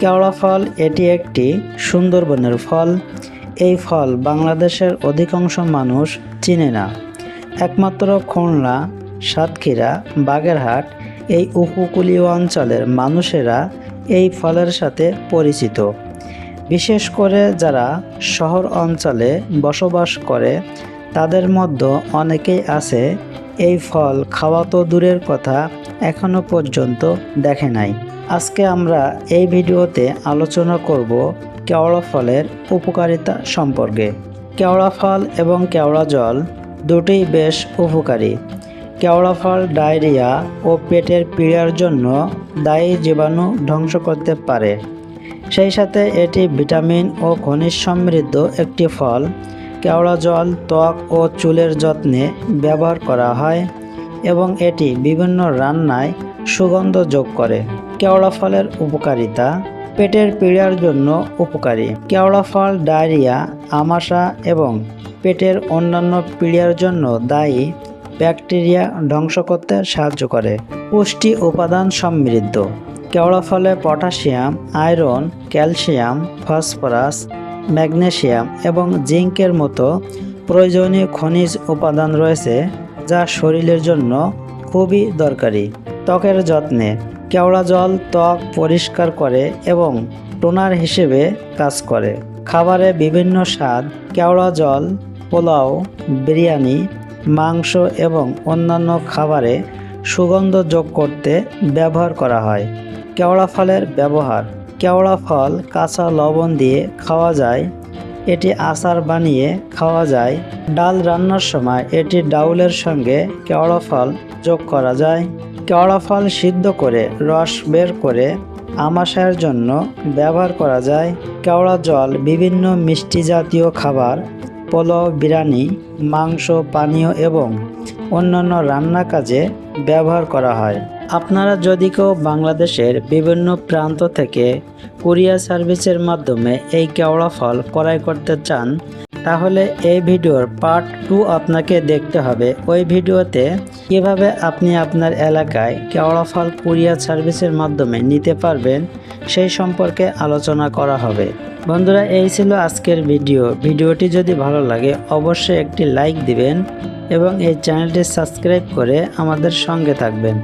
কেওড়া ফল এটি একটি সুন্দরবনের ফল। এই ফল বাংলাদেশের অধিকাংশ মানুষ চিনে না। একমাত্র খুলনা, সাতক্ষীরা, বাগেরহাট এই উপকূলীয় অঞ্চলের মানুষেরা এই ফলের সাথে পরিচিত। বিশেষ করে যারা শহর অঞ্চলে বসবাস করে, তাদের মধ্যে অনেকেই আছে, এই ফল খাওয়া তো দূরের কথা, এখনও পর্যন্ত দেখে নাই। আজকে আমরা এই ভিডিওতে আলোচনা করব কেওড়া ফলের উপকারিতা সম্পর্কে। কেওড়া ফল এবং কেওড়া জল দুটোই বেশ উপকারী। কেওড়া ফল ডায়রিয়া ও পেটের পীড়ার জন্য দায়ী জীবাণু ধ্বংস করতে পারে। সেই সাথে এটি ভিটামিন ও খনিজ সমৃদ্ধ একটি ফল। কেওড়া জল, ত্বক ও চুলের যত্নে ব্যবহার করা হয় এবং এটি বিভিন্ন রান্নায় সুগন্ধ যোগ করে। কেওড়া ফলের উপকারিতা, পেটের পীড়ার জন্য উপকারী। কেওড়া ফল, ডায়রিয়া, আমাশা এবং পেটের অন্যান্য পীড়ার জন্য দায়ী ব্যাকটেরিয়া ধ্বংস করতে সাহায্য করে। পুষ্টি উপাদান সমৃদ্ধ। কেওড়া ফলে potassium, iron, calcium, phosphorus magnesium এবং জিঙ্কের মতো প্রয়োজনীয় খনিজ উপাদান রয়েছে যা শরীরের জন্য খুবই দরকারি। ত্বকের যত্নে কেওড়া জল ত্বক পরিষ্কার করে এবং টোনার হিসেবে কাজ করে। খাবারে বিভিন্ন স্বাদ, কেওড়া জল, পোলাও, বিরিয়ানি, মাংস এবং অন্যান্য খাবারে সুগন্ধ যোগ করতে ব্যবহার করা হয়। কেওড়া ফলের ব্যবহার। কেওড়া ফল কাঁচা লবণ দিয়ে খাওয়া যায় এটি আচার বানিয়ে খাওয়া যায়। ডাল রান্নার সময় এটি ডাউলের সঙ্গে কেওড়া ফল যোগ করা যায়। কেওড়া ফল সিদ্ধ করে রস বের করে আমাশায়ের জন্য ব্যবহার করা যায়। কেওড়া জল বিভিন্ন মিষ্টি জাতীয় খাবার পোলাও বিরিয়ানি, মাংস, পানীয় এবং অন্যান্য রান্না কাজে ব্যবহার করা হয়। আপনারা যদি কেউ বাংলাদেশের বিভিন্ন প্রান্ত থেকে কুরিয়ার সার্ভিসের মাধ্যমে এই কেওড়া ফল ক্রয় করতে চান, তাহলে এই ভিডিওর পার্ট টু আপনাকে দেখতে হবে। ওই ভিডিওতে কীভাবে আপনি আপনার এলাকায় কেওড়া ফল কুরিয়ার সার্ভিসের মাধ্যমে নিতে পারবেন, সেই সম্পর্কে আলোচনা করা হবে। বন্ধুরা, এই ছিল আজকের ভিডিও। ভিডিওটি যদি ভালো লাগে, অবশ্যই একটি লাইক দিবেন এবং এই চ্যানেলটি সাবস্ক্রাইব করে আমাদের সঙ্গে থাকবেন।